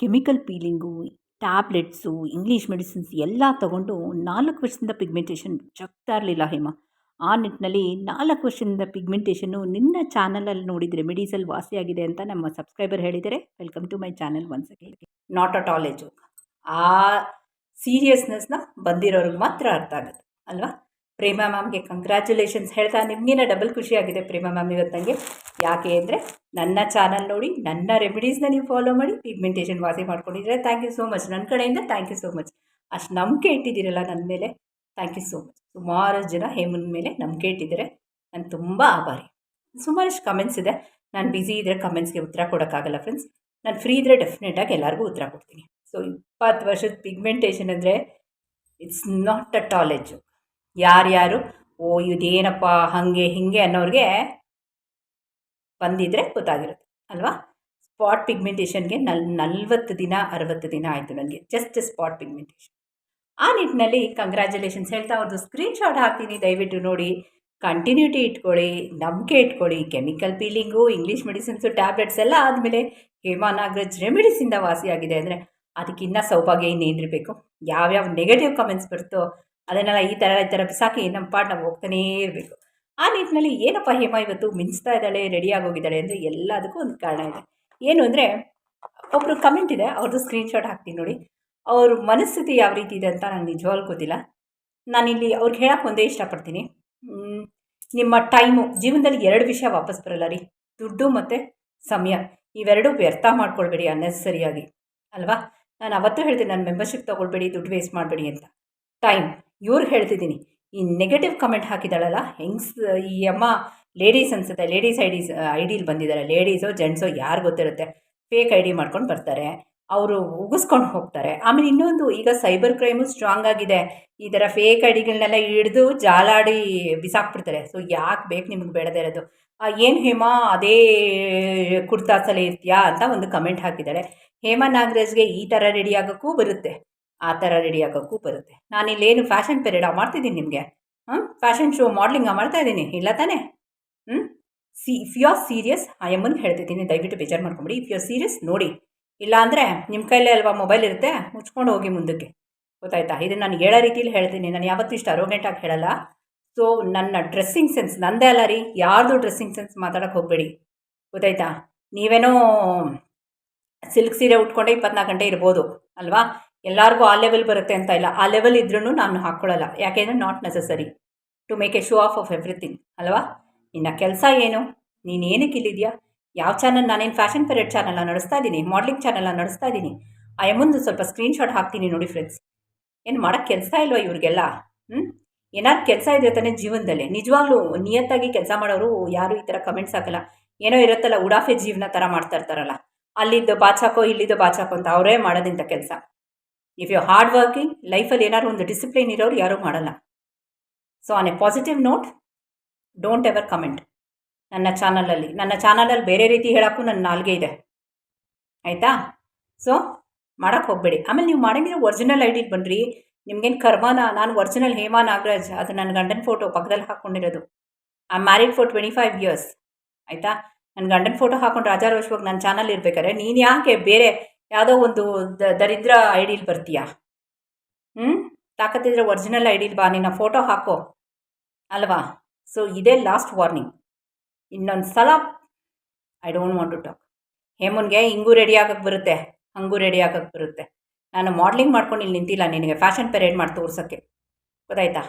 Chemical peeling, tablets, English medicines ಎಲ್ಲ ತಗೊಂಡು ನಾಲ್ಕು ವರ್ಷದಿಂದ ಪಿಗ್ಮೆಂಟೇಷನ್ ಜಗ್ತಾ ಇರಲಿಲ್ಲ ಹೇಮ. ಆ ನಿಟ್ಟಿನಲ್ಲಿ ನಾಲ್ಕು ವರ್ಷದಿಂದ ಪಿಗ್ಮೆಂಟೇಷನ್ನು ನಿನ್ನ ಚಾನಲಲ್ಲಿ ನೋಡಿದರೆ ಮೆಡಿಸಲ್ ವಾಸಿಯಾಗಿದೆ ಅಂತ ನಮ್ಮ ಸಬ್ಸ್ಕ್ರೈಬರ್ ಹೇಳಿದರೆ welcome to my channel once again. Not at all age ಆ ಸೀರಿಯಸ್ನೆಸ್ನ ಬಂದಿರೋರಿಗೆ ಮಾತ್ರ ಅರ್ಥ ಆಗುತ್ತೆ, ಅಲ್ವಾ? ಪ್ರೇಮಾ ಮ್ಯಾಮ್ಗೆ ಕಂಗ್ರ್ಯಾಚುಲೇಷನ್ಸ್ ಹೇಳ್ತಾ ನಿಮಗಿನ ಡಬಲ್ ಖುಷಿಯಾಗಿದೆ ಪ್ರೇಮಾ ಮ್ಯಾಮ್ ಇವತ್ತು ನನಗೆ ಯಾಕೆ ಅಂದರೆ ನನ್ನ ಚಾನಲ್ ನೋಡಿ, ನನ್ನ ರೆಮಿಡೀಸ್ನ ನೀವು ಫಾಲೋ ಮಾಡಿ ಪಿಗ್ಮೆಂಟೇಷನ್ ವಾಸಿ ಮಾಡ್ಕೊಂಡಿದ್ರೆ ಥ್ಯಾಂಕ್ ಯು ಸೋ ಮಚ್ ನನ್ನ ಕಡೆಯಿಂದ ಥ್ಯಾಂಕ್ ಯು ಸೋ ಮಚ್ ಅಷ್ಟು ನಂಬಿಕೆ ಇಟ್ಟಿದ್ದೀರಲ್ಲ ನನ್ನ ಮೇಲೆ ಥ್ಯಾಂಕ್ ಯು ಸೋ ಮಚ್ ಸುಮಾರು ಜನ ಹೇಮನ್ ಮೇಲೆ ನಂಬಿಕೆ ಇಟ್ಟಿದ್ದಾರೆ. ನಾನು ತುಂಬ ಆಭಾರಿ. ಸುಮಾರಷ್ಟು ಕಮೆಂಟ್ಸ್ ಇದೆ. ನಾನು ಬ್ಯುಸಿ ಇದ್ದರೆ ಕಮೆಂಟ್ಸ್ಗೆ ಉತ್ತರ ಕೊಡೋಕ್ಕಾಗಲ್ಲ ಫ್ರೆಂಡ್ಸ್ ನಾನು ಫ್ರೀ ಇದ್ದರೆ ಡೆಫಿನೆಟಾಗಿ ಎಲ್ಲರಿಗೂ ಉತ್ತರ ಕೊಡ್ತೀನಿ. ಸೊ ಇಪ್ಪತ್ತು ವರ್ಷದ ಪಿಗ್ಮೆಂಟೇಷನ್ ಅಂದರೆ ಇಟ್ಸ್ ನಾಟ್ ಅ ಟಾಲೆಜು ಯಾರ್ಯಾರು, ಓ, ಇದೇನಪ್ಪ, ಹಾಗೆ, ಹೀಗೆ ಅನ್ನೋರಿಗೆ ಬಂದಿದ್ದರೆ ಗೊತ್ತಾಗಿರುತ್ತೆ, ಅಲ್ವಾ? ಸ್ಪಾಟ್ ಪಿಗ್ಮೆಂಟೇಷನ್ಗೆ ನಲ್, ನಲ್ವತ್ತು ದಿನ, ಅರವತ್ತು ದಿನ ಆಯಿತು ನನಗೆ ಜಸ್ಟ್ ಸ್ಪಾಟ್ ಪಿಗ್ಮೆಂಟೇಷನ್ ಆ ನಿಟ್ಟಿನಲ್ಲಿ ಕಂಗ್ರ್ಯಾಚುಲೇಷನ್ಸ್ ಹೇಳ್ತಾ ಅವ್ರದ್ದು ಸ್ಕ್ರೀನ್ಶಾಟ್ ಹಾಕ್ತೀನಿ, ದಯವಿಟ್ಟು ನೋಡಿ. ಕಂಟಿನ್ಯೂಟಿ ಇಟ್ಕೊಳ್ಳಿ, ನಂಬಿಕೆ ಇಟ್ಕೊಳ್ಳಿ chemical peeling English medicines tablets ಎಲ್ಲ ಆದಮೇಲೆ ಹೇಮಾ ನಾಗರಾಜ್ ರೆಮಿಡೀಸಿಂದ ವಾಸಿಯಾಗಿದೆ ಅಂದರೆ ಅದಕ್ಕಿನ್ನ ಸೌಭಾಗ್ಯ ಇನ್ನೇನಿರಬೇಕು? ಯಾವ್ಯಾವ ನೆಗೆಟಿವ್ ಕಮೆಂಟ್ಸ್ ಬರುತ್ತೋ ಅದನ್ನೆಲ್ಲ ಈ ಥರ ಈ ಥರ ಬಿಸಾಕಿ ನಮ್ಮ ಪಾಟ್ ನಾವು ಹೋಗ್ತಾನೇ ಇರಬೇಕು. ಆ ನಿಟ್ಟಿನಲ್ಲಿ ಏನಪ್ಪ ಹೇಮ ಇವತ್ತು ಮಿಂಚ್ತಾ ಇದ್ದಾಳೆ ರೆಡಿಯಾಗಿ ಹೋಗಿದ್ದಾಳೆ ಅಂದರೆ ಎಲ್ಲದಕ್ಕೂ ಒಂದು ಕಾರಣ ಇದೆ. ಏನು ಅಂದರೆ ಒಬ್ಬರು ಕಮೆಂಟ್ ಇದೆ ಅವ್ರದ್ದು ಸ್ಕ್ರೀನ್ಶಾಟ್ ಹಾಕ್ತೀನಿ ನೋಡಿ. ಅವ್ರ ಮನಸ್ಥಿತಿ ಯಾವ ರೀತಿ ಇದೆ ಅಂತ ನಂಗೆ ನಿಜವಾಗ್ಲೂ ಗೊತ್ತಿಲ್ಲ. ನಾನಿಲ್ಲಿ ಅವ್ರಿಗೆ ಹೇಳಕ್ಕೆ ಒಂದೇ ಇಷ್ಟಪಡ್ತೀನಿ. ನಿಮ್ಮ ಟೈಮು ಜೀವನದಲ್ಲಿ ಎರಡು ವಿಷಯ ವಾಪಸ್ ಬರಲ್ಲ ರೀ. ದುಡ್ಡು ಮತ್ತು ಸಮಯ. ಇವೆರಡೂ ವ್ಯರ್ಥ ಮಾಡ್ಕೊಳ್ಬೇಡಿ ಅನ್ನೆಸರಿಯಾಗಿ. ಅಲ್ವಾ? ನಾನು ಅವತ್ತು ಹೇಳ್ತೀನಿ ನನ್ನ ಮೆಂಬರ್ಶಿಪ್ ತೊಗೊಳ್ಬೇಡಿ, ದುಡ್ಡು ವೇಸ್ಟ್ ಮಾಡಬೇಡಿ ಅಂತ. ಟೈಮ್ ಇವ್ರಿಗೆ ಹೇಳ್ತಿದ್ದೀನಿ ಈ ನೆಗೆಟಿವ್ ಕಮೆಂಟ್ ಹಾಕಿದಾಳಲ್ಲ ಹೆಂಗ್ಸ್, ಈ ಅಮ್ಮ ಲೇಡೀಸ್ ಅನ್ಸುತ್ತೆ. ಲೇಡೀಸ್ ಐಡೀಸ್ ಐಡಿಲಿ ಡಿಲಿ ಬಂದಿದ್ದಾರೆ. ಲೇಡೀಸೋ ಜೆಂಟ್ಸೋ ಯಾರು ಗೊತ್ತಿರುತ್ತೆ? ಫೇಕ್ ಐ ಡಿ ಮಾಡ್ಕೊಂಡು ಬರ್ತಾರೆ. ಅವರು ಉಗಿಸ್ಕೊಂಡು ಹೋಗ್ತಾರೆ. ಆಮೇಲೆ ಇನ್ನೊಂದು, ಈಗ ಸೈಬರ್ ಕ್ರೈಮು ಸ್ಟ್ರಾಂಗ್ ಆಗಿದೆ. ಈ ಥರ ಫೇಕ್ ಐ ಡಿಗಳನ್ನೆಲ್ಲ ಹಿಡಿದು ಜಾಲಾಡಿ ಬಿಸಾಕ್ಬಿಡ್ತಾರೆ. ಸೊ ಯಾಕೆ ಬೇಕು ನಿಮ್ಗೆ ಬೇಡದೇ ಇರೋದು? ಏನು ಹೇಮಾ, ಅದೇ ಕುರ್ತಾಸಲ್ಲೇ ಇರ್ತೀಯಾ ಅಂತ ಒಂದು ಕಮೆಂಟ್ ಹಾಕಿದ್ದಾಳೆ. ಹೇಮಾ ನಾಗರಾಜ್ಗೆ ಈ ಥರ ರೆಡಿ ಆಗೋಕ್ಕೂ ಬರುತ್ತೆ. ಆ ಥರ ರೆಡಿ ಆಗೋಕ್ಕೂ ಬರುತ್ತೆ. ನಾನಿಲ್ಲೇನು ಫ್ಯಾಷನ್ ಪೆರೇಡಾ ಮಾಡ್ತಿದ್ದೀನಿ ನಿಮಗೆ. ಹಾಂ ಫ್ಯಾಷನ್ ಶೋ ಮಾಡ್ಲಿಂಗ ಮಾಡ್ತಾ ಇದ್ದೀನಿ. ಇಲ್ಲ ತಾನೇ? ಹ್ಞೂ see if you are serious ಆ ಎಮ್ಮನ್ಗೆ ಹೇಳ್ತಿದ್ದೀನಿ. ದಯವಿಟ್ಟು ಬೇಜಾರು ಮಾಡ್ಕೊಂಬಿಡಿ. ಇಫ್ ಯು ಆರ್ ಸೀರಿಯಸ್ ನೋಡಿ. ಇಲ್ಲ ಅಂದರೆ ನಿಮ್ಮ ಕೈಲೇ ಅಲ್ವಾ ಮೊಬೈಲ್ ಇರುತ್ತೆ? ಮುಚ್ಕೊಂಡು ಹೋಗಿ ಮುಂದಕ್ಕೆ. ಗೊತ್ತಾಯ್ತಾ? ಇದನ್ನು ನಾನು ಹೇಳೋ ರೀತಿಯಲ್ಲಿ ಹೇಳ್ತೀನಿ. ನಾನು ಯಾವತ್ತೂ ಇಷ್ಟು ಅರೋಗೆಂಟಾಗಿ ಹೇಳಲ್ಲ. ಸೊ ನನ್ನ ಡ್ರೆಸ್ಸಿಂಗ್ ಸೆನ್ಸ್ ನಂದೇ ಅಲ್ಲ ರೀ. ಯಾರ್ದು ಡ್ರೆಸ್ಸಿಂಗ್ ಸೆನ್ಸ್ ಮಾತಾಡೋಕ್ಕೆ ಹೋಗಬೇಡಿ. ಗೊತ್ತಾಯ್ತಾ? ನೀವೇನೋ, ಸಿಲ್ಕ್ ಸೀರೆ ಉಟ್ಕೊಂಡೆ ಇಪ್ಪತ್ನಾಲ್ಕು ಗಂಟೆ ಇರ್ಬೋದು. ಅಲ್ವಾ? ಎಲ್ಲರಿಗೂ ಆ ಲೆವೆಲ್ ಬರುತ್ತೆ ಅಂತ ಇಲ್ಲ. ಆ ಲೆವೆಲ್ ಇದ್ರೂ ನಾನು ಹಾಕ್ಕೊಳ್ಳಲ್ಲ ಯಾಕೆಂದರೆ not necessary to make a show off off everything ಅಲ್ವಾ? ಇನ್ನು ಕೆಲಸ ಏನು? ನೀನು ಏನಕ್ಕೆ ಇಲ್ಲಿದೆಯಾ? ಯಾವ ಚಾನಲ್ ನಾನೇನು ಫ್ಯಾಷನ್ ಪೆರೇಡ್ ಚಾನಲ್ನ ನಡೆಸ್ತಾ ಇದ್ದೀನಿ ಮಾಡ್ಲಿಂಗ್ ಚಾನಲ್ನ ನಡೆಸ್ತಾ ಇದ್ದೀನಿ ಆ ಮುಂದೆ ಸ್ವಲ್ಪ ಸ್ಕ್ರೀನ್ಶಾಟ್ ಹಾಕ್ತೀನಿ ನೋಡಿ ಫ್ರೆಂಡ್ಸ್ ಏನು ಮಾಡೋಕ್ಕೆ ಕೆಲಸ ಇಲ್ವಾ ಇವ್ರಿಗೆಲ್ಲ? ಹ್ಞೂ ಏನಾದ್ರು ಕೆಲಸ ಇದೆ ತಾನೇ ಜೀವನದಲ್ಲಿ. ನಿಜವಾಗ್ಲೂ ನಿಯತ್ತಾಗಿ ಕೆಲಸ ಮಾಡೋರು ಯಾರು ಈ ಥರ ಕಮೆಂಟ್ಸ್ ಹಾಕಲ್ಲ. ಏನೋ ಇರುತ್ತಲ್ಲ, ಉಡಾಫೆ ಜೀವನ ಥರ ಮಾಡ್ತಾ ಇರ್ತಾರಲ್ಲ. ಅಲ್ಲಿದ್ದು ಬಾಚಾಕೋ, ಇಲ್ಲಿದ್ದು ಬಾಚಾಕೋ ಅಂತ ಅವರೇ ಮಾಡೋದಿಂಥ ಕೆಲಸ. ಇಫ್ ಯು ಹಾರ್ಡ್ ವರ್ಕಿಂಗ್ ಲೈಫಲ್ಲಿ ಏನಾದ್ರು ಒಂದು ಡಿಸಿಪ್ಲಿನ್ ಇರೋರು ಯಾರೂ ಮಾಡಲ್ಲ. So on a positive note don't ever comment ನನ್ನ ಚಾನಲಲ್ಲಿ ನನ್ನ ಚಾನಲಲ್ಲಿ ಬೇರೆ ರೀತಿ ಹೇಳೋಕ್ಕೂ ನನ್ನ ನಾಲ್ಗೆ ಇದೆ. ಆಯಿತಾ? ಸೊ ಮಾಡೋಕ್ಕೆ ಹೋಗಬೇಡಿ. ಆಮೇಲೆ ನೀವು ಮಾಡಂಗಿದ್ರೆ ಒರಿಜಿನಲ್ ಐ ಡಿಗೆ ಬನ್ನಿರಿ ನಿಮ್ಗೇನು ಕರ್ಮಾನ, ನಾನು ಒರಿಜಿನಲ್ ಹೇಮಾ ನಾಗರಾಜ್, ಅದು ನನ್ನ ಗಂಡನ ಫೋಟೋ ಪಕ್ಕದಲ್ಲಿ ಹಾಕ್ಕೊಂಡಿರೋದು I married for twenty five years ಆಯಿತಾ? ನನ್ನ ಗಂಡನ ಫೋಟೋ ಹಾಕೊಂಡು ರಾಜಾರೋಷವಾಗಿ ನನ್ನ ಚಾನಲ್ ಇರಬೇಕಾದ್ರೆ, ನೀನು ಯಾಕೆ ಬೇರೆ ಯಾವುದೋ ಒಂದು ದ, ದರಿದ್ರ ಐ ಬರ್ತೀಯಾ? ಹ್ಞೂ ತಾಕತ್ತಿದ್ರೆ ಒರಿಜಿನಲ್ ಐ ಡಿಲಿ ಬಾ, ನಿನ್ನ ಫೋಟೋ ಹಾಕೋ. ಅಲ್ವಾ? ಸೊ ಇದೇ ಲಾಸ್ಟ್ ವಾರ್ನಿಂಗ್ ಇನ್ನೊಂದು ಸಲ I don't want to talk ಹೇಮನ್ಗೆ ಹಿಂಗೂ ರೆಡಿ ಆಗಕ್ಕೆ ಬರುತ್ತೆ, ಹಂಗೂ ರೆಡಿ ಆಗಕ್ಕೆ ಬರುತ್ತೆ. ನಾನು ಮಾಡಲಿಂಗ್ ಮಾಡ್ಕೊಂಡು ಇಲ್ಲಿ ನಿಂತಿಲ್ಲ, ನಿನಗೆ ಫ್ಯಾಷನ್ ಪೆರೇಡ್ ಮಾಡಿ ತೋರ್ಸೋಕ್ಕೆ. ಗೊತ್ತಾಯ್ತಾ?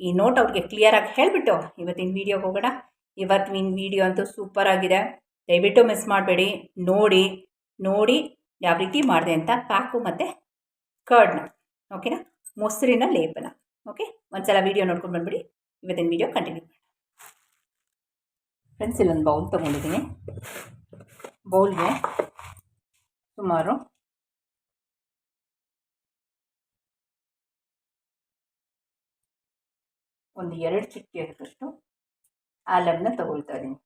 ಈ ನೋಟ್ ಅವ್ರಿಗೆ ಕ್ಲಿಯರಾಗಿ ಹೇಳಿಬಿಟ್ಟು, ಇವತ್ತಿನ ವೀಡಿಯೋಗೆ ಹೋಗೋಣ. ಇವತ್ತಿನ ವೀಡಿಯೋ ಅಂತೂ ಸೂಪರ್ ಆಗಿದೆ. ದಯವಿಟ್ಟು ಮಿಸ್ ಮಾಡಬೇಡಿ. ನೋಡಿ ನೋಡಿ. ಯಾವ ರೀತಿ ಮಾಡಿದೆ ಅಂತ ಪ್ಯಾಕು ಮತ್ತು ಕರ್ಡ್ನ ಓಕೆನಾ ಮೊಸರಿನ ಲೇಪನ ಓಕೆ ಒಂದ್ಸಲ ವೀಡಿಯೋ ನೋಡ್ಕೊಂಡು ಬಂದ್ಬಿಡಿ, ಇವತ್ತಿನ ವೀಡಿಯೋ ಕಂಟಿನ್ಯೂ ಮಾಡಿ ಫ್ರೆಂಡ್ಸ್ ಇಲ್ಲೊಂದು ಬೌಲ್ ತೊಗೊಂಡಿದ್ದೀನಿ ಬೌಲ್ಗೆ ಸುಮಾರು ಒಂದು ಎರಡು ಆಗುತ್ತಷ್ಟು ಆಲಮ್ನ ತಗೊಳ್ತಾ ಇದ್ದೀನಿ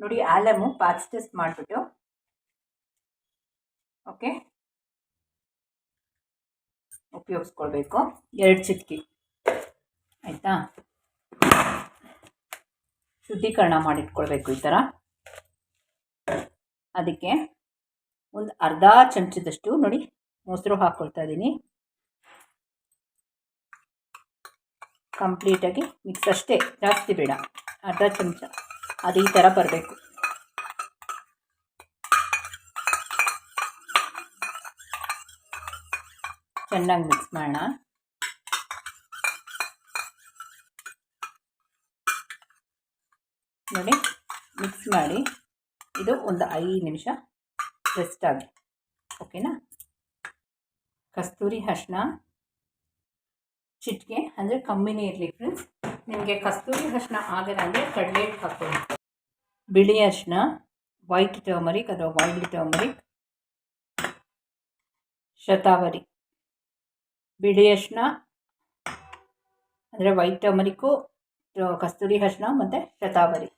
ನೋಡಿ, ಆಲಮು ಟೆಸ್ಟ್ ಮಾಡಿಬಿಟ್ಟು. ಓಕೆ. ಉಪಯೋಗಿಸ್ಕೊಳ್ಬೇಕು. ಎರಡು ಚಿಟ್ಕಿ. ಆಯಿತಾ? ಶುದ್ಧೀಕರಣ ಮಾಡಿಟ್ಕೊಳ್ಬೇಕು ಈ ಥರ. ಅದಕ್ಕೆ ಒಂದು ಅರ್ಧ ಚಮಚದಷ್ಟು ನೋಡಿ, ಮೊಸರು ಹಾಕ್ಕೊಳ್ತಾ ಇದ್ದೀನಿ. ಕಂಪ್ಲೀಟಾಗಿ ಮಿಕ್ಸ್ ಅಷ್ಟೇ. ಜಾಸ್ತಿ ಬೇಡ. ಅರ್ಧ ಚಮಚ. ಅದು ಈ ಥರ ಬರಬೇಕು. ಚೆನ್ನಾಗಿ ಮಿಕ್ಸ್ ಮಾಡೋಣ. ನೋಡಿ ಮಿಕ್ಸ್ ಮಾಡಿ ಇದು ಒಂದು ಐದು ನಿಮಿಷ ರೆಸ್ಟ್ ಆಗಿ ಓಕೆನಾ ಕಸ್ತೂರಿ ಅರ್ಶಿನ ಚಿಟಿಕೆ ಅಂದರೆ ಕಮ್ಮಿನೇ ಇರಲಿ ಫ್ರೆಂಡ್ಸ್ ನಿಮಗೆ ಕಸ್ತೂರಿ ಅರ್ಶಿನ ಆಗಲ್ಲ ಅಂದರೆ ಕಡಲೆ ಬಿಳಿ ಅರಿಶಿನ ವೈಟ್ ಟರ್ಮರಿಕ್ ಅಥವಾ ವೈಲ್ಡ್ ಟರ್ಮರಿಕ್ ಶತಾವರಿ. ಬಿಳಿ ಅರಿಶಿನ ಅಂದರೆ ವೈಟ್ ಟರ್ಮರಿಕ್ಕು ಕಸ್ತೂರಿ ಅರಿಶಿನ ಮತ್ತು ಶತಾವರಿ.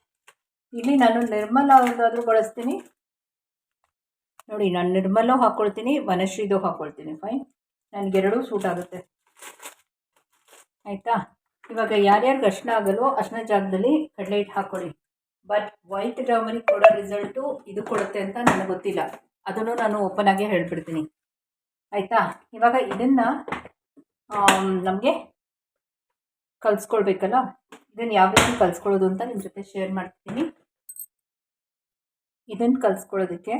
ಇಲ್ಲಿ ನಾನು ನಿರ್ಮಲ ಅವ್ರದ್ದಾದರೂ ಬಳಸ್ತೀನಿ. ನೋಡಿ, ನಾನು ನಿರ್ಮಲೂ ಹಾಕ್ಕೊಳ್ತೀನಿ ವನಶ್ರೀದು ಹಾಕ್ಕೊಳ್ತೀನಿ ಫೈನ್ ನನಗೆರಡೂ ಸೂಟ್ ಆಗುತ್ತೆ. ಆಯಿತಾ? ಇವಾಗ ಯಾರ್ಯಾರಿಗೆ ಅರ್ಶಿನ ಆಗಲ್ವೋ ಅರ್ಶಿನ ಜಾಗದಲ್ಲಿ ಕಡಲೆ ಹಿಟ್ಟು ಹಾಕ್ಕೊಳ್ಳಿ ಬಟ್ ವೈಟ್ ಟರ್ಮರಿಕ್ ಕೊಡೋ ರಿಸಲ್ಟು ಇದು ಕೊಡುತ್ತೆ ಅಂತ ನನಗೆ ಗೊತ್ತಿಲ್ಲ. ಅದನ್ನು ನಾನು ಓಪನ್ ಆಗೇ ಹೇಳ್ಬಿಡ್ತೀನಿ. ಆಯಿತಾ? ಇವಾಗ ಇದನ್ನು ನಮಗೆ ಕಲಿಸ್ಕೊಳ್ಬೇಕಲ್ಲ ಇದನ್ನು ಯಾವ ರೀತಿ ಕಲಿಸ್ಕೊಳ್ಳೋದು ಅಂತ ನಿಮ್ಮ ಜೊತೆ ಶೇರ್ ಮಾಡ್ತೀನಿ. ಇದನ್ನು ಕಲಿಸ್ಕೊಳ್ಳೋದಕ್ಕೆ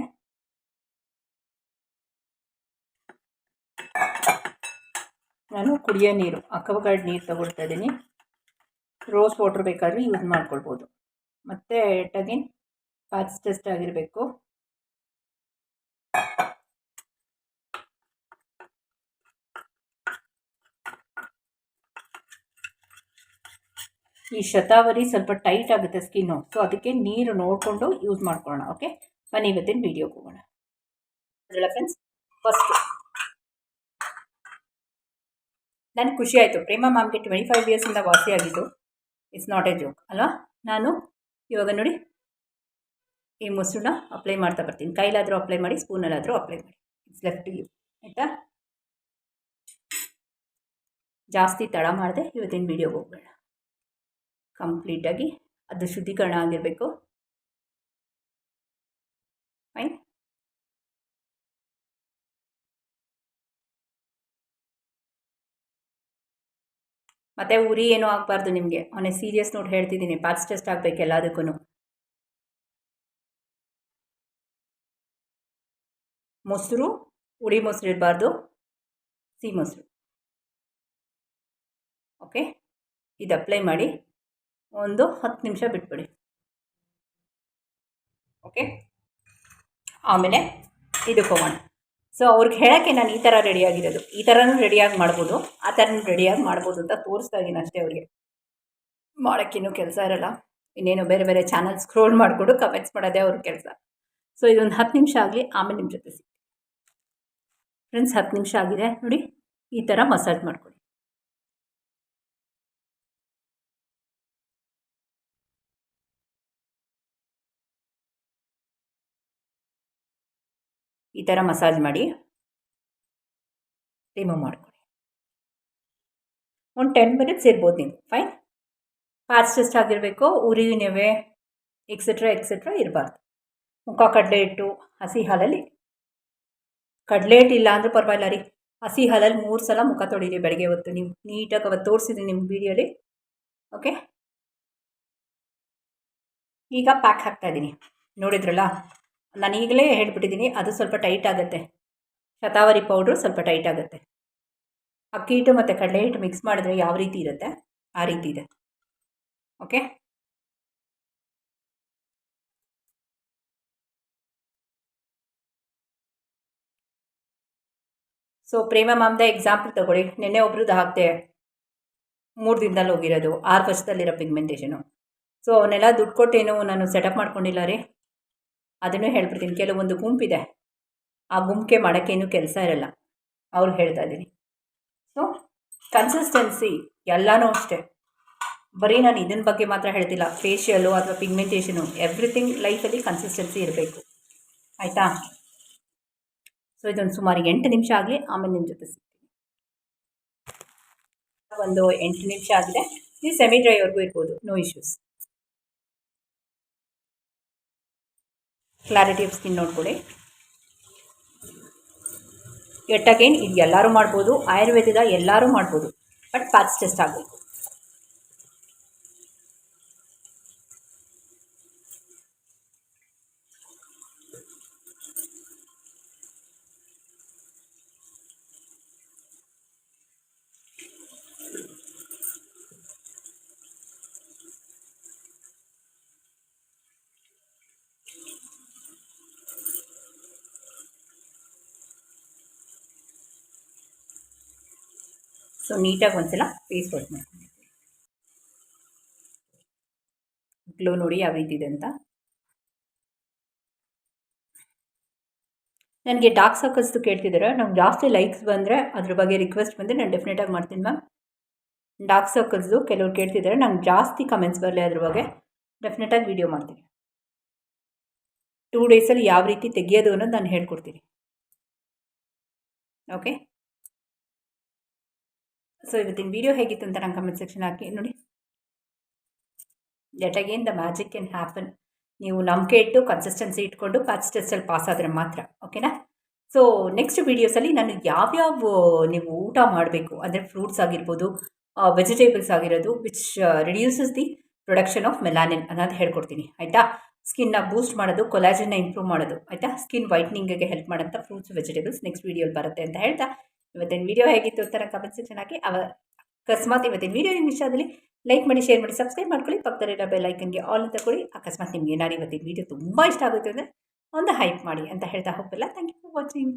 ನಾನು ಕುಡಿಯೋ ನೀರು, ಅಕ್ವಗಾರ್ಡ್ ನೀರು ತಗೊಳ್ತಾ ಇದ್ದೀನಿ. ರೋಸ್ ವಾಟ್ರ್ ಬೇಕಾದ್ರೆ ಯೂಸ್ ಮಾಡ್ಕೊಳ್ಬೋದು. ಮತ್ತು ಅಗೇನ್ ಪ್ಯಾಚ್ ಟೆಸ್ಟ್ ಆಗಿರಬೇಕು. ಈ ಶತಾವರಿ ಸ್ವಲ್ಪ ಟೈಟ್ ಆಗುತ್ತೆ ಸ್ಕಿನ್ನು ಸೊ ಅದಕ್ಕೆ ನೀರು ನೋಡಿಕೊಂಡು ಯೂಸ್ ಮಾಡ್ಕೊಳ್ಳೋಣ ಓಕೆ ಬನ್ನಿ ಇವತ್ತಿನ ವೀಡಿಯೋಗೆ ಹೋಗೋಣ. ಅದರಲ್ಲ ಫ್ರೆಂಡ್ಸ್ ಫಸ್ಟ್ ನನಗೆ ಖುಷಿ ಆಯಿತು. ಪ್ರೇಮ ಮ್ಯಾಮ್ಗೆ ಟ್ವೆಂಟಿ ಫೈವ್ ಇಯರ್ಸಿಂದ ವಾಸಿಯಾಗಿದ್ದು ಇಟ್ಸ್ ನಾಟ್ ಎ ಜೋಕ್ ಅಲ್ವಾ? ನಾನು ಇವಾಗ ನೋಡಿ. ಈ ಮೊಸರನ್ನ ಅಪ್ಲೈ ಮಾಡ್ತಾ ಬರ್ತೀನಿ. ಕೈಲಾದರೂ ಅಪ್ಲೈ ಮಾಡಿ, ಸ್ಪೂನಲ್ಲಾದರೂ ಅಪ್ಲೈ ಮಾಡಿ. ಇಟ್ಸ್ ಲೆಫ್ಟ್ ಯು ಆಯಿತಾ? ಜಾಸ್ತಿ ತಡ ಮಾಡಿದೆ ಇವತ್ತಿನ ವೀಡಿಯೋಗೆ ಹೋಗೋಣ ಕಂಪ್ಲೀಟಾಗಿ ಅದು ಶುದ್ಧೀಕರಣ ಆಗಿರಬೇಕು. ಫೈನ್ ಮತ್ತು ಉರಿ ಏನೂ ಆಗಬಾರ್ದು ನಿಮಗೆ. ಅವನೇ ಸೀರಿಯಸ್ ನೋಡಿ ಹೇಳ್ತಿದ್ದೀನಿ ಪಾಸ್ ಟೆಸ್ಟ್ ಆಗಬೇಕು ಎಲ್ಲದಕ್ಕೂ ಮೊಸರು ಉಳಿ ಮೊಸರು ಇರಬಾರ್ದು. ಸಿಹಿ ಮೊಸರು. ಓಕೆ, ಇದು ಅಪ್ಲೈ ಮಾಡಿ, ಒಂದು ಹತ್ತು ನಿಮಿಷ ಬಿಟ್ಬಿಡಿ. ಓಕೆ, ಆಮೇಲೆ ಇದಕ್ಕೆ ಹೋಗೋಣ ಸೊ ಅವ್ರಿಗೆ ಹೇಳೋಕ್ಕೆ ನಾನು ಈ ಥರ ರೆಡಿಯಾಗಿರೋದು ಈ ಥರನೂ ರೆಡಿಯಾಗಿ ಮಾಡ್ಬೋದು, ಆ ಥರನೂ ರೆಡಿಯಾಗಿ ಮಾಡ್ಬೋದು ಅಂತ ತೋರಿಸ್ತಾ ಇದ್ದೀನಿ ಅಷ್ಟೇ ಅವರಿಗೆ. ಮಾಡೋಕ್ಕಿನ್ನೂ ಕೆಲಸ ಇರೋಲ್ಲ. ಇನ್ನೇನು ಬೇರೆ ಬೇರೆ ಚಾನಲ್ ಸ್ಕ್ರೋಲ್ ಮಾಡಿಕೊಂಡು ಕಮೆಂಟ್ಸ್ ಮಾಡೋದೇ ಅವ್ರ ಕೆಲಸ. ಸೊ ಇದೊಂದು ಹತ್ತು ನಿಮಿಷ ಆಗಲಿ, ಆಮೇಲೆ ನಿಮ್ಮ ಜೊತೆ ಸಿಗ್ತೀನಿ. ಫ್ರೆಂಡ್ಸ್ ಹತ್ತು ನಿಮಿಷ ಆಗಿದೆ. ನೋಡಿ, ಈ ಥರ ಮಸಾಜ್ ಮಾಡ್ಕೊಳ್ಳಿ ಈ ಥರ ಮಸಾಜ್ ಮಾಡಿ ರಿಮೂವ್ ಮಾಡ್ಕೊಳ್ಳಿ. ಒಂದು ಟೆನ್ ಮಿನಿಟ್ಸ್ ಇರ್ಬೋದು ನೀವು ಫೈನ್ ಫಾಸ್ಟೆಸ್ಟ್ ಆಗಿರಬೇಕು, ಉರಿ, ನೆವೆ ಎಕ್ಸೆಟ್ರಾ ಎಕ್ಸೆಟ್ರಾ ಇರಬಾರ್ದು. ಮುಖ ಕಡಲೆ ಹಿಟ್ಟು, ಹಸಿ ಹಾಲಲ್ಲಿ. ಕಡಲೆ ಹಿಟ್ಟು ಇಲ್ಲ ಅಂದರೂ ಪರವಾಗಿಲ್ಲ ರೀ. ಹಸಿ ಹಾಲಲ್ಲಿ ಮೂರು ಸಲ ಮುಖ ತೊಡೀರಿ ಬೆಳಗ್ಗೆ ಹೊತ್ತು. ನೀವು ನೀಟಾಗಿ ಅವತ್ತು ತೋರಿಸಿದ್ರಿ ನಿಮ್ಮ ವೀಡಿಯೋಲಿ. ಓಕೆ ಈಗ ಪ್ಯಾಕ್ ಹಾಕ್ತಾಯಿದ್ದೀನಿ ನೋಡಿದ್ರಲ್ಲ? ನಾನು ಈಗಲೇ ಹೇಳ್ಬಿಟ್ಟಿದ್ದೀನಿ, ಅದು ಸ್ವಲ್ಪ ಟೈಟ್ ಆಗುತ್ತೆ. ಶತಾವರಿ ಪೌಡ್ರು ಸ್ವಲ್ಪ ಟೈಟ್ ಆಗುತ್ತೆ. ಅಕ್ಕಿ ಹಿಟ್ಟು ಮತ್ತು ಕಡಲೆ ಹಿಟ್ಟು ಮಿಕ್ಸ್ ಮಾಡಿದ್ರೆ ಯಾವ ರೀತಿ ಇರುತ್ತೆ? ಆ ರೀತಿ ಇದೆ. ಓಕೆ? ಸೊ, ಪ್ರೇಮ ಮಾಮ್ದ ಎಕ್ಸಾಂಪಲ್ ತಗೊಳ್ಳಿ. ನಿನ್ನೆ ಒಬ್ರದ್ದು ಹಾಕ್ದೆ ಮೂರು ದಿನದಲ್ಲಿ ಹೋಗಿರೋದು, ಆರು ವರ್ಷದಲ್ಲಿರೋ ಪಿಗ್ಮೆಂಟೇಷನು ಸೊ, ಅವನ್ನೆಲ್ಲ ದುಡ್ಡು ಕೊಟ್ಟೇನು ನಾನು ಸೆಟಪ್ ಮಾಡ್ಕೊಂಡಿಲ್ಲ ರೀ? ಅದನ್ನು ಹೇಳ್ಬಿಡ್ತೀನಿ. ಕೆಲವೊಂದು ಗುಂಪಿದೆ. ಆ ಗುಂಪಿಗೆ ಮಾಡೋಕ್ಕೇನು ಕೆಲಸ ಇರಲ್ಲ. ಅವ್ರು ಹೇಳ್ತಾ ಇದ್ದೀನಿ. ಸೊ ಕನ್ಸಿಸ್ಟೆನ್ಸಿ ಎಲ್ಲನೂ ಅಷ್ಟೇ. ಬರೀ ನಾನು ಇದನ್ನ ಬಗ್ಗೆ ಮಾತ್ರ ಹೇಳ್ತಿಲ್ಲ. ಫೇಶಿಯಲು ಅಥವಾ ಪಿಗ್ಮೆಂಟೇಷನು ಎವ್ರಿಥಿಂಗ್ ಲೈಫಲ್ಲಿ ಕನ್ಸಿಸ್ಟೆನ್ಸಿ ಇರಬೇಕು. ಆಯಿತಾ? ಸೊ ಇದೊಂದು ಸುಮಾರು ಎಂಟು ನಿಮಿಷ ಆಗಲಿ, ಆಮೇಲೆ ನಿಮ್ಮ ಜೊತೆ ಸಿಗ್ತೀನಿ. ಒಂದು ಎಂಟು ನಿಮಿಷ ಆಗಿದೆ. ನೀವು ಸೆಮಿ ಡ್ರೈವರ್ಗೂ ಇರ್ಬೋದು. No issues clarity of skin ನೋಡ್ಕೊಳ್ಳಿ. ಎಟ್ ಅಗೇನ್ ಇದು ಎಲ್ಲರೂ ಮಾಡ್ಬೋದು, ಆಯುರ್ವೇದದ ಎಲ್ಲರೂ ಮಾಡ್ಬೋದು ಬಟ್ ಪ್ಯಾಚ್ ಟೆಸ್ಟ್ ಆಗಬೇಕು. ಸೊ ನೀಟಾಗಿ ಒಂದ್ಸಲ ಫೇಸ್ ವಾಶ್ ಮಾಡ್ತೀನಿ. ಗ್ಲೋ ನೋಡಿ ಯಾವ ರೀತಿ ಇದೆ ಅಂತ. ನನಗೆ ಡಾರ್ಕ್ ಸರ್ಕಲ್ಸ್ದು ಕೇಳ್ತಿದ್ದಾರೆ ನಮ್ಗೆ ಜಾಸ್ತಿ ಲೈಕ್ಸ್ ಬಂದರೆ ಅದ್ರ ಬಗ್ಗೆ ರಿಕ್ವೆಸ್ಟ್ ಬಂದರೆ ನಾನು ಡೆಫಿನೆಟಾಗಿ ಮಾಡ್ತೀನಿ ಮ್ಯಾಮ್ ಡಾರ್ಕ್ ಸರ್ಕಲ್ಸ್ದು ಕೆಲವ್ರು ಕೇಳ್ತಿದ್ದಾರೆ ನಂಗೆ ಜಾಸ್ತಿ ಕಮೆಂಟ್ಸ್ ಬರಲಿ ಅದ್ರ ಬಗ್ಗೆ ಡೆಫಿನೆಟಾಗಿ ವೀಡಿಯೋ ಮಾಡ್ತೀನಿ. ಟೂ ಡೇಸಲ್ಲಿ ಯಾವ ರೀತಿ ತೆಗಿಯೋದು ಅನ್ನೋದು ನಾನು ಹೇಳ್ಕೊಡ್ತೀನಿ. ಓಕೆ ಸೊ ಇವತ್ತಿನ ವಿಡಿಯೋ ಹೇಗಿತ್ತು ಅಂತ ನಂಗೆ ಕಮೆಂಟ್ ಸೆಕ್ಷನ್ ಹಾಕಿ ನೋಡಿ. That again the magic can happen ನೀವು ನಂಬಿಕೆ ಇಟ್ಟು ಕನ್ಸಿಸ್ಟೆನ್ಸಿ ಇಟ್ಕೊಂಡು ಪ್ಯಾಚ್ ಟೆಸ್ಟಲ್ಲಿ ಪಾಸ್ ಆದರೆ ಮಾತ್ರ ಓಕೆನಾ ಸೊ ನೆಕ್ಸ್ಟ್ ವೀಡಿಯೋಸಲ್ಲಿ ನಾನು ಯಾವ್ಯಾವ, ನೀವು ಊಟ ಮಾಡಬೇಕು, ಅಂದರೆ ಫ್ರೂಟ್ಸ್ ಆಗಿರ್ಬೋದು ವೆಜಿಟೇಬಲ್ಸ್ ಆಗಿರೋದು which reduces the production of melanin ಅನ್ನೋದು ಹೇಳ್ಕೊಡ್ತೀನಿ, ಆಯಿತಾ? ಸ್ಕಿನ್ನ ಬೂಸ್ಟ್ ಮಾಡೋದು ಕೊಲಾಜಿನ್ನ ಇಂಪ್ರೂವ್ ಮಾಡೋದು, ಆಯಿತಾ? ಸ್ಕಿನ್ ವೈಟ್ನಿಂಗಿಗೆ ಹೆಲ್ಪ್ ಮಾಡೋಂಥ ಫ್ರೂಟ್ಸ್ ವೆಜಿಟೇಬಲ್ಸ್ ನೆಕ್ಸ್ಟ್ ವೀಡಿಯೋಲಿ ಬರುತ್ತೆ ಅಂತ ಹೇಳ್ತಾ. ಇವತ್ತಿನ ವಿಡಿಯೋ ಹೇಗಿತ್ತು ಅಂತ ಕಮೆಂಟ್ ಸೆಕ್ಷನ್ ಹಾಕಿ. ಅವ ಅಕಸ್ಮಾತ್ ಇವತ್ತಿನ ವಿಡಿಯೋ ನಿಮ್ಮ ಇಷ್ಟ ಆದಲ್ಲಿ ಲೈಕ್ ಮಾಡಿ ಶೇರ್ ಮಾಡಿ ಸಬ್ಸ್ಕ್ರೈಬ್ ಮಾಡ್ಕೊಳ್ಳಿ. ಪಕ್ಕದಲ್ಲಿರೋ ಬೆಲ್ ಐಕನ್ಗೆ ಆಲ್ ಅಂತ ಕೊಡಿ. ಅಕಸ್ಮಾತ್ ನಿಮ್ಗೆ ಏನಾದ್ರು ಇವತ್ತಿನ ವೀಡಿಯೋ ತುಂಬ ಇಷ್ಟ ಆಗುತ್ತೆ ಅಂದರೆ ಒಂದು ಹೈಪ್ ಮಾಡಿ ಅಂತ ಹೇಳ್ತಾ ಹೋಗಲ್ಲ ಥ್ಯಾಂಕ್ ಯು ಫಾರ್ ವಾಚಿಂಗ್